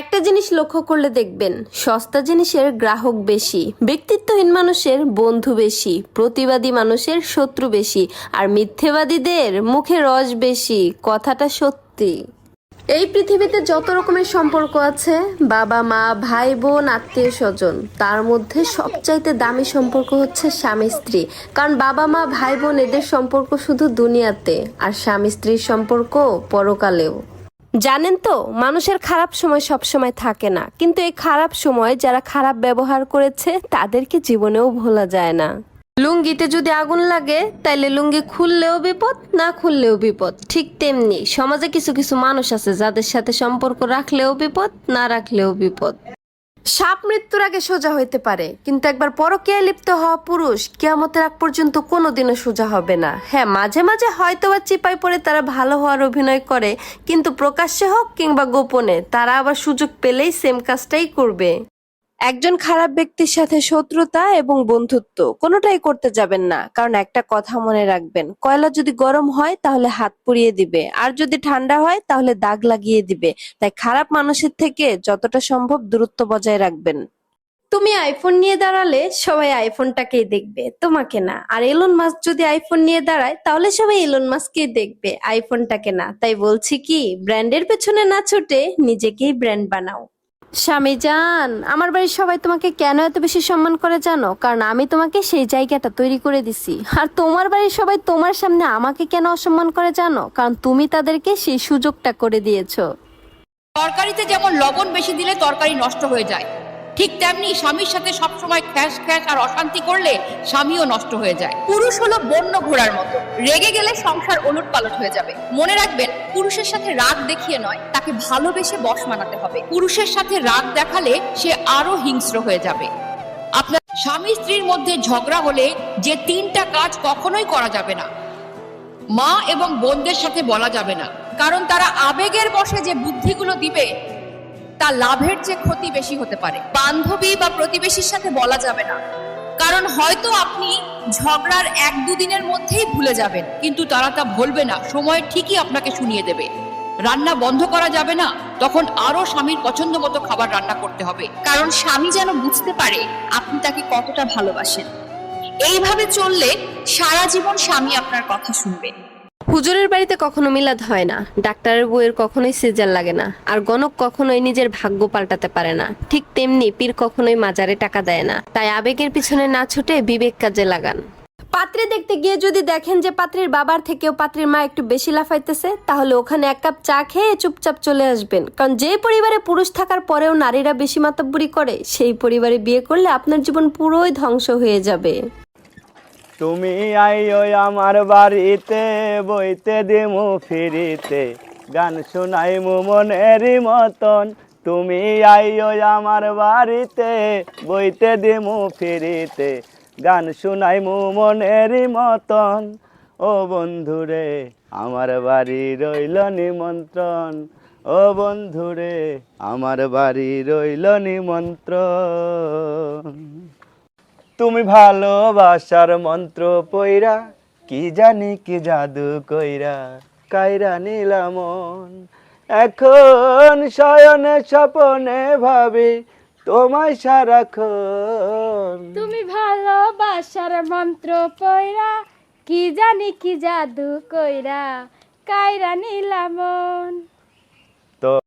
একটা জিনিস লক্ষ্য করলে দেখবেন, সস্তা জিনিসের গ্রাহক বেশি, ব্যক্তিত্বহীন মানুষের বন্ধু বেশি, প্রতিবাদী মানুষের শত্রু বেশি, আর মিথ্যেবাদীদের মুখে রস বেশি, কথাটা সত্যি। এই পৃথিবীতে যত রকমের সম্পর্ক আছে, বাবা, মা, ভাই, বোন, আত্মীয়, স্বজন, তার মধ্যে সবচাইতে দামি সম্পর্ক হচ্ছে স্বামী, স্ত্রী। কারণ বাবা, মা, ভাই, বোন, এদের সম্পর্ক শুধু দুনিয়াতে, আর স্বামী, স্ত্রীর সম্পর্ক পরকালেও। জানেন তো, মানুষের খারাপ সময় সব সময় থাকে না। কিন্তু এই খারাপ সময় যারা খারাপ ব্যবহার করেছে, তাদেরকে জীবনেও ভোলা যায় না। লুঙ্গিতে যদি আগুন লাগে, তাইলে লুঙ্গি খুললেও বিপদ, না খুললেও বিপদ। ঠিক তেমনি সমাজে কিছু কিছু মানুষ আছে, যাদের সাথে সম্পর্ক রাখলেও বিপদ, না রাখলেও বিপদ। সাপ মৃত্যুর আগে সোজা হইতে পারে, কিন্তু একবার পরকীয়ায় লিপ্ত হওয়া পুরুষ কেয়ামতের আগ পর্যন্ত কোনোদিনও সোজা হবে না। হ্যাঁ মাঝে মাঝে হয়তো বা চিপাই পড়ে তারা ভালো হওয়ার অভিনয় করে, কিন্তু প্রকাশ্যে হোক কিংবা গোপনে, তারা আবার সুযোগ পেলেই সেম কাজটাই করবে। একজন খারাপ ব্যক্তির সাথে শত্রুতা এবং বন্ধুত্ব, কোনোটাই করতে যাবেন না। কারণ একটা কথা মনে রাখবেন, কয়লা যদি গরম হয় তাহলে হাত পুড়িয়ে দিবে, আর যদি ঠান্ডা হয় তাহলে দাগ লাগিয়ে দিবে। তাই খারাপ মানুষের থেকে যতটা সম্ভব দূরত্ব বজায় রাখবেন। তুমি আইফোন নিয়ে দাঁড়ালে সবাই আইফোনটাকেই দেখবে, তোমাকে না। আর এলন মাস্ক যদি আইফোন নিয়ে দাঁড়ায় তাহলে সবাই এলন মাস্ককেই দেখবে, আইফোনটাকে না। তাই বলছি কি, ব্র্যান্ডের পেছনে না ছুটে নিজেকেই ব্র্যান্ড বানাও। স্বামী জান আমার বাড়ির সবাই তোমাকে কেন এত বেশি সম্মান করে জানো? কারণ আমি তোমাকে সেই জায়গাটা তৈরি করে দিছি। আর তোমার বাড়ির সবাই তোমার সামনে আমাকে কেন অসম্মান করে জানো? কারণ তুমি তাদেরকে সেই সুযোগটা করে দিয়েছ। তরকারিতে যেমন লবণ বেশি দিলে তরকারি নষ্ট হয়ে যায়, ঠিক তেমনি স্বামীর সাথে সবসময় খ্যাস খ্যাস আর অশান্তি করলে স্বামীও নষ্ট হয়ে যায়। পুরুষ হলো বন্য ঘোড়ার মতো, রেগে গেলে সংসার ওলট পালট হয়ে যাবে। মনে রাখবেন, পুরুষের সাথে রাগ দেখিয়ে নয় তাকে ভালোবেসে বশ মানাতে হবে। পুরুষের সাথে রাগ দেখালে সে আরও হিংস্র হয়ে যাবে। আপনার স্বামী স্ত্রীর মধ্যে ঝগড়া হলে যে তিনটা কাজ কখনোই করা যাবে না। মা এবং বোনদের সাথে বলা যাবে না। কারণ তারা আবেগের বশে যে বুদ্ধিগুলো দিবে, তা লাভের চেয়ে ক্ষতি বেশি হতে পারে। বান্ধবী বা প্রতিবেশীর সাথে বলা যাবে না। কারণ হয়তো আপনি ঝগড়ার এক দুদিনের মধ্যেই ভুলে যাবেন, কিন্তু তারা তা ভুলবে না। সময় ঠিকই আপনাকে শুনিয়ে দেবে। রান্না বন্ধ করা যাবে না, তখন আরও স্বামীর পছন্দ মতো খাবার রান্না করতে হবে। কারণ স্বামী যেন বুঝতে পারে আপনি তাকে কতটা ভালোবাসেন। এইভাবে চললে সারা জীবন স্বামী আপনার কথা শুনবে। হুজুরের বাড়িতে কখনো মিলাদ হয় না, ডাক্তারের বইয়ের কখনোই সিজার লাগে না, আর গণক কখনোই নিজের ভাগ্য পাল্টাতে পারে না। ঠিক তেমনি পীর কখনোই মাজারে টাকা দেয় না, তাই আবেগের পিছনে না ছুটে বিবেক কাজে লাগান। পাত্রে দেখতে গিয়ে যদি দেখেন যে পাত্রীর বাবার থেকেও পাত্রীর মা একটু বেশি লাফাইতেছে, তাহলে ওখানে এক কাপ চা খেয়ে চুপচাপ চলে আসবেন। কারণ যে পরিবারে পুরুষ থাকার পরেও নারীরা বেশি মাতব্বরি করে, সেই পরিবারে বিয়ে করলে আপনার জীবন পুরোই ধ্বংস হয়ে যাবে। তুমি আইও আমার বাড়িতে, বইতে দিমু ফিরিতে, গান শোনাইমু মনেরই মতন। তুমি আইও আমার বাড়িতে, বইতে দিমু ফিরিতে গান শোনাইমু মনের মতন। ও বন্ধুরে, আমার বাড়ি রইল নিমন্ত্রণ। ও বন্ধুরে, আমার বাড়ি রইল নিমন্ত্রণ। তুমি ভালোবাসার মন্ত্র পইরা, কি জানি কি জাদু কইরা, কাইরা নিলামন এখন শয়নে স্বপনে ভাবি তোমায় সারাক্ষণ। তুমি ভালোবাসার মন্ত্র পয়রা কি জানি কি জাদু কইরা কায়রা নিলামন